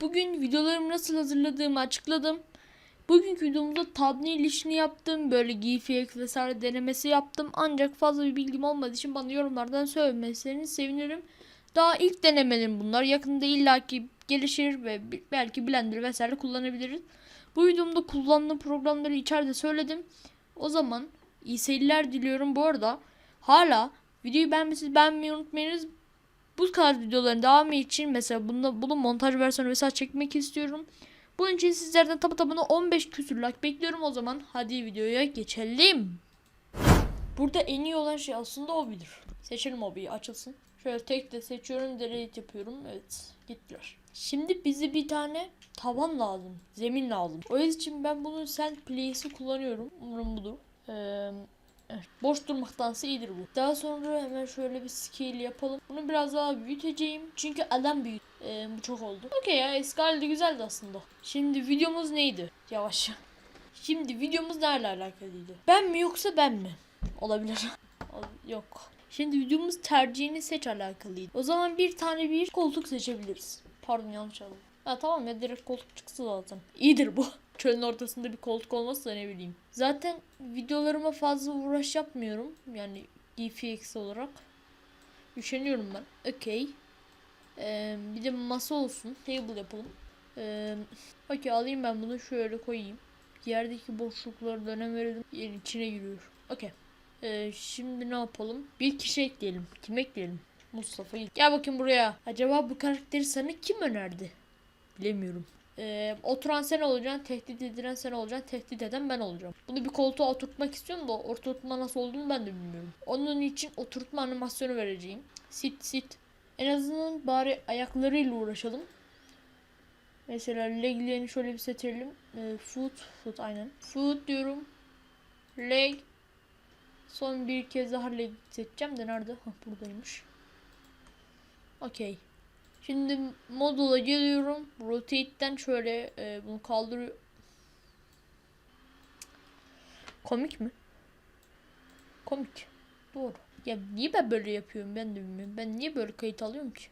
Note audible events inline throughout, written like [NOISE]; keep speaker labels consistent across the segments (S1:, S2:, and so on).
S1: Bugün videolarımı nasıl hazırladığımı açıkladım. Bugünkü videomuzda thumbnail işini yaptım. Böyle GFX vesaire denemesi yaptım. Ancak fazla bir bilgim olmadığı için bana yorumlardan söylemesini sevinirim. Daha ilk denemelerim bunlar. Yakında illaki gelişir ve belki Blender vesaire kullanabiliriz. Bu videomda kullandığım programları içeride söyledim. O zaman iyi seyirler diliyorum. Bu arada hala videoyu beğenmesiniz beğenmeyi unutmayınız. Bu tarz videoların devamı için mesela bunda, bunun montaj versiyonu vesaire çekmek istiyorum. Bunun için sizlerden tabi tabına 15 küsür like bekliyorum o zaman. Hadi videoya geçelim. Burada en iyi olan şey aslında o bilir. Seçelim hobiyi açılsın. Şöyle tek de seçiyorum delete yapıyorum. Evet gittiler. Şimdi bize bir tane tavan lazım. Zemin lazım. O yüzden ben bunun sand place'i kullanıyorum. Umarım budur. Ee, Evet, boş durmaktansa iyidir bu. Daha sonra hemen şöyle bir scale yapalım. Bunu biraz daha büyüteceğim. Çünkü adam büyüt. Ee, bu çok oldu. Okey ya eski güzeldi aslında. Şimdi videomuz neydi? Yavaş. [LAUGHS] Şimdi videomuz neyle alakalıydı? Ben mi yoksa ben mi? Olabilir. [LAUGHS] Ol- Yok. Şimdi videomuz tercihini seç alakalıydı. O zaman bir tane bir koltuk seçebiliriz. Pardon yanlış aldım. Ha tamam ya direkt koltuk çıksa zaten. İyidir bu. [LAUGHS] Çölün ortasında bir koltuk olmazsa ne bileyim. Zaten videolarıma fazla uğraş yapmıyorum. Yani GFX olarak. Üşeniyorum ben. Okey. Ee, bir de masa olsun. Table yapalım. Ee, Okey alayım ben bunu şöyle koyayım. Yerdeki boşlukları dönem verelim. Yerin içine giriyor. Okey. Ee, şimdi ne yapalım? Bir kişi ekleyelim. Kim ekleyelim? Mustafa'yı. Gel bakayım buraya. Acaba bu karakteri sana kim önerdi? Bilemiyorum. Ee, oturan sen olacaksın, tehdit edilen sen olacaksın, tehdit eden ben olacağım. Bunu bir koltuğa oturtmak istiyorum da oturtma nasıl olduğunu ben de bilmiyorum. Onun için oturtma animasyonu vereceğim. Sit sit. En azından bari ayaklarıyla uğraşalım. Mesela leglerini şöyle bir seçelim. Ee, foot, foot aynen. Foot diyorum. Leg. Son bir kez daha leg seçeceğim de nerede? Hah buradaymış. Okey. Şimdi modula geliyorum. Rotate'den şöyle e, bunu kaldırıyor. Komik mi? Komik. Doğru. Ya niye ben böyle yapıyorum ben de bilmiyorum. Ben niye böyle kayıt alıyorum ki?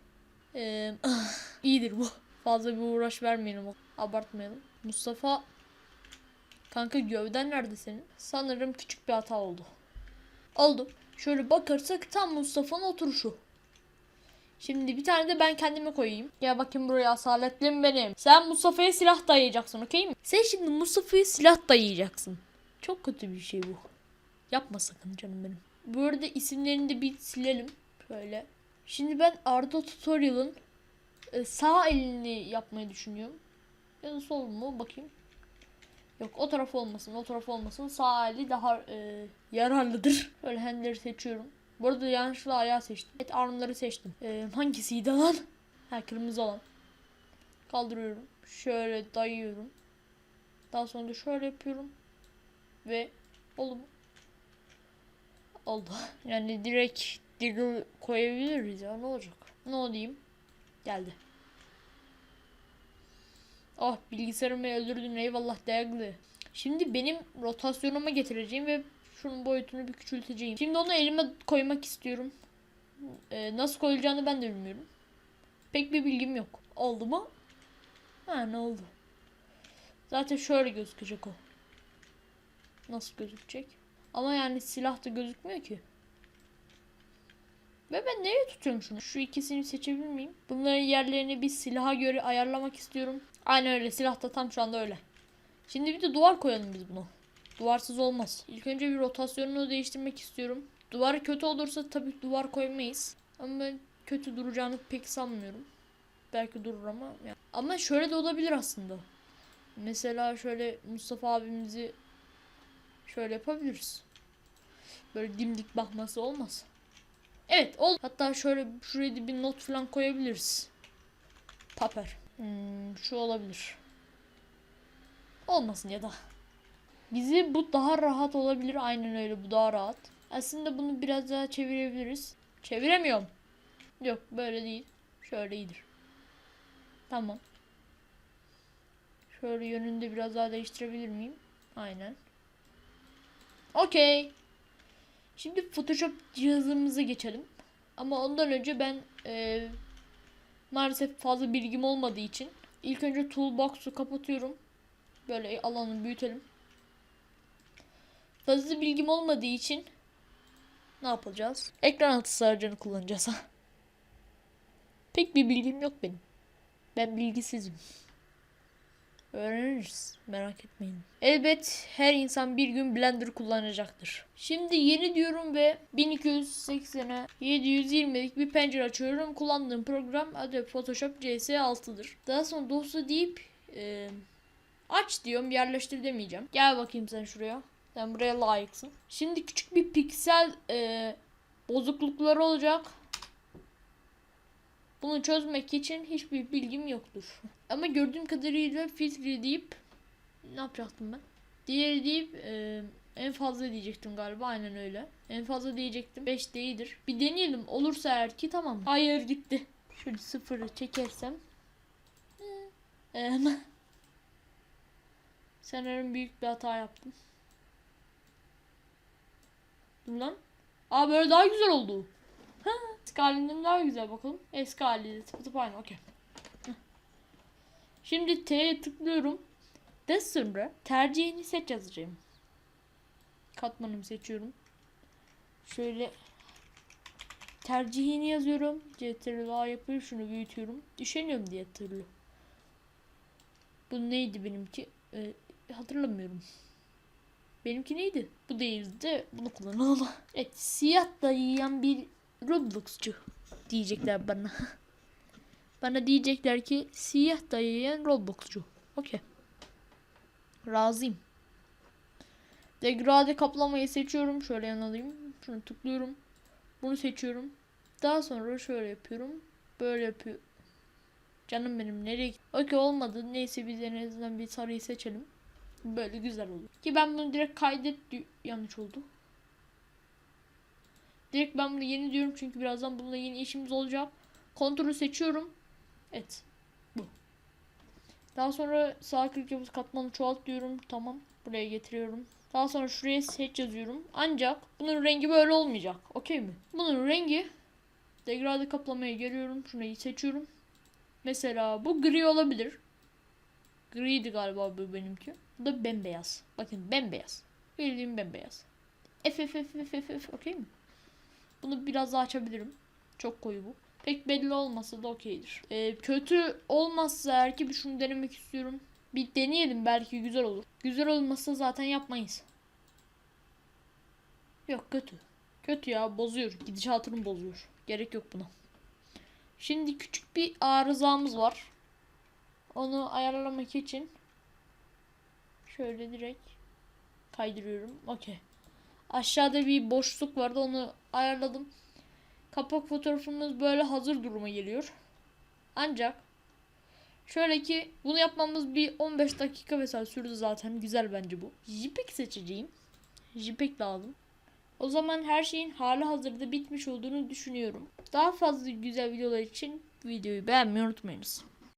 S1: Ee, [LAUGHS] iyidir bu. Fazla bir uğraş vermeyelim. Abartmayalım. Mustafa Kanka gövden nerede senin? Sanırım küçük bir hata oldu. Oldu. Şöyle bakarsak tam Mustafa'nın oturuşu. Şimdi bir tane de ben kendime koyayım. Gel bakayım buraya asaletlim benim. Sen Mustafa'ya silah dayayacaksın okey mi? Sen şimdi Mustafa'ya silah dayayacaksın. Çok kötü bir şey bu. Yapma sakın canım benim. Bu arada isimlerini de bir silelim. Şöyle. Şimdi ben Arda Tutorial'ın e, sağ elini yapmayı düşünüyorum. Ya da sol mu bakayım. Yok o taraf olmasın o taraf olmasın. Sağ eli daha e, yararlıdır. Böyle handleri seçiyorum. Bu arada yanlışlıkla ayağı seçtim. Evet armları seçtim. Ee, hangisiydi lan? Ha kırmızı olan. Kaldırıyorum. Şöyle dayıyorum. Daha sonra da şöyle yapıyorum. Ve oldu mu? Oldu. Yani direkt diggle koyabiliriz ya ne olacak? Ne olayım? Geldi. Oh bilgisayarımı öldürdün eyvallah değerli. Şimdi benim rotasyonuma getireceğim ve şunun boyutunu bir küçülteceğim. Şimdi onu elime koymak istiyorum. Ee, nasıl koyulacağını ben de bilmiyorum. Pek bir bilgim yok. Oldu mu? Ha ne oldu? Zaten şöyle gözükecek o. Nasıl gözükecek? Ama yani silah da gözükmüyor ki. Ve ben nereye tutuyorum şunu? Şu ikisini seçebilir miyim? Bunların yerlerini bir silaha göre ayarlamak istiyorum. Aynen öyle. Silah da tam şu anda öyle. Şimdi bir de duvar koyalım biz bunu. Duvarsız olmaz. İlk önce bir rotasyonunu değiştirmek istiyorum. Duvar kötü olursa tabii duvar koymayız. Ama ben kötü duracağını pek sanmıyorum. Belki durur ama. yani- Ama şöyle de olabilir aslında. Mesela şöyle Mustafa abimizi şöyle yapabiliriz. Böyle dimdik bakması olmaz. Evet ol. Hatta şöyle şuraya bir not falan koyabiliriz. Paper. Hmm, şu olabilir. Olmasın ya da. Bizi bu daha rahat olabilir. Aynen öyle bu daha rahat. Aslında bunu biraz daha çevirebiliriz. Çeviremiyorum. Yok böyle değil. Şöyle iyidir. Tamam. Şöyle yönünde biraz daha değiştirebilir miyim? Aynen. Okey. Şimdi Photoshop cihazımıza geçelim. Ama ondan önce ben eee, maalesef fazla bilgim olmadığı için ilk önce toolbox'u kapatıyorum. Böyle alanı büyütelim. Fazla bilgim olmadığı için ne yapacağız? Ekran altı sarıcını kullanacağız. Pek bir bilgim yok benim. Ben bilgisizim. Öğreniriz. Merak etmeyin. Elbet her insan bir gün Blender kullanacaktır. Şimdi yeni diyorum ve 1280'e 720'lik bir pencere açıyorum. Kullandığım program Adobe Photoshop CS6'dır. Daha sonra dosya deyip e, aç diyorum. Yerleştir demeyeceğim. Gel bakayım sen şuraya. Sen buraya layıksın. Şimdi küçük bir piksel e, bozuklukları olacak. Bunu çözmek için hiçbir bilgim yoktur. [LAUGHS] Ama gördüğüm kadarıyla filtre deyip ne yapacaktım ben? Diğeri deyip e, en fazla diyecektim galiba aynen öyle. En fazla diyecektim 5 değildir. Bir deneyelim olursa eğer ki tamam. Hayır gitti. Şöyle sıfırı çekersem. Ee. [LAUGHS] Sanırım büyük bir hata yaptım. Dur lan. Aa böyle daha güzel oldu. Ha, eski daha güzel bakalım. Eski haliyle tıpı tıpı aynı okey. Şimdi T'ye tıklıyorum. De sonra tercihini seç yazacağım. Katmanımı seçiyorum. Şöyle tercihini yazıyorum. CTRL A yapıyorum. Şunu büyütüyorum. Düşeniyorum diye türlü. Bu neydi benimki? Ee, hatırlamıyorum. Benimki neydi? Bu değildi. Bunu kullanalım. Evet. Siyah da yiyen bir Roblox'cu diyecekler bana. [LAUGHS] bana diyecekler ki siyah da yiyen Roblox'cu. Okey. Razıyım. Degrade kaplamayı seçiyorum. Şöyle yan alayım. Şunu tıklıyorum. Bunu seçiyorum. Daha sonra şöyle yapıyorum. Böyle yapıyorum. Canım benim nereye gitti? Okey olmadı. Neyse biz en azından bir sarıyı seçelim. Böyle güzel olur. Ki ben bunu direkt kaydet yanlış oldu. Direkt ben bunu yeni diyorum çünkü birazdan bununla yeni işimiz olacak. Kontrolü seçiyorum. Evet. Bu. Daha sonra sağ klik yapıp katmanı çoğalt diyorum. Tamam. Buraya getiriyorum. Daha sonra şuraya seç yazıyorum. Ancak bunun rengi böyle olmayacak. Okey mi? Bunun rengi degrade kaplamaya geliyorum. Şurayı seçiyorum. Mesela bu gri olabilir. Griydi galiba bu benimki. Bu da bembeyaz. Bakın bembeyaz. Bildiğim bembeyaz. F F F F F F okey mi? Bunu biraz daha açabilirim. Çok koyu bu. Pek belli olmasa da okeydir. Ee, kötü olmazsa eğer ki şunu denemek istiyorum. Bir deneyelim belki güzel olur. Güzel olmazsa zaten yapmayız. Yok kötü. Kötü ya bozuyor. Gidişatını bozuyor. Gerek yok buna. Şimdi küçük bir arızamız var. Onu ayarlamak için şöyle direkt kaydırıyorum. Okey. Aşağıda bir boşluk vardı onu ayarladım. Kapak fotoğrafımız böyle hazır duruma geliyor. Ancak şöyle ki bunu yapmamız bir 15 dakika mesela sürdü zaten. Güzel bence bu. JPEG seçeceğim. JPEG lazım. O zaman her şeyin hali hazırda bitmiş olduğunu düşünüyorum. Daha fazla güzel videolar için videoyu beğenmeyi unutmayınız.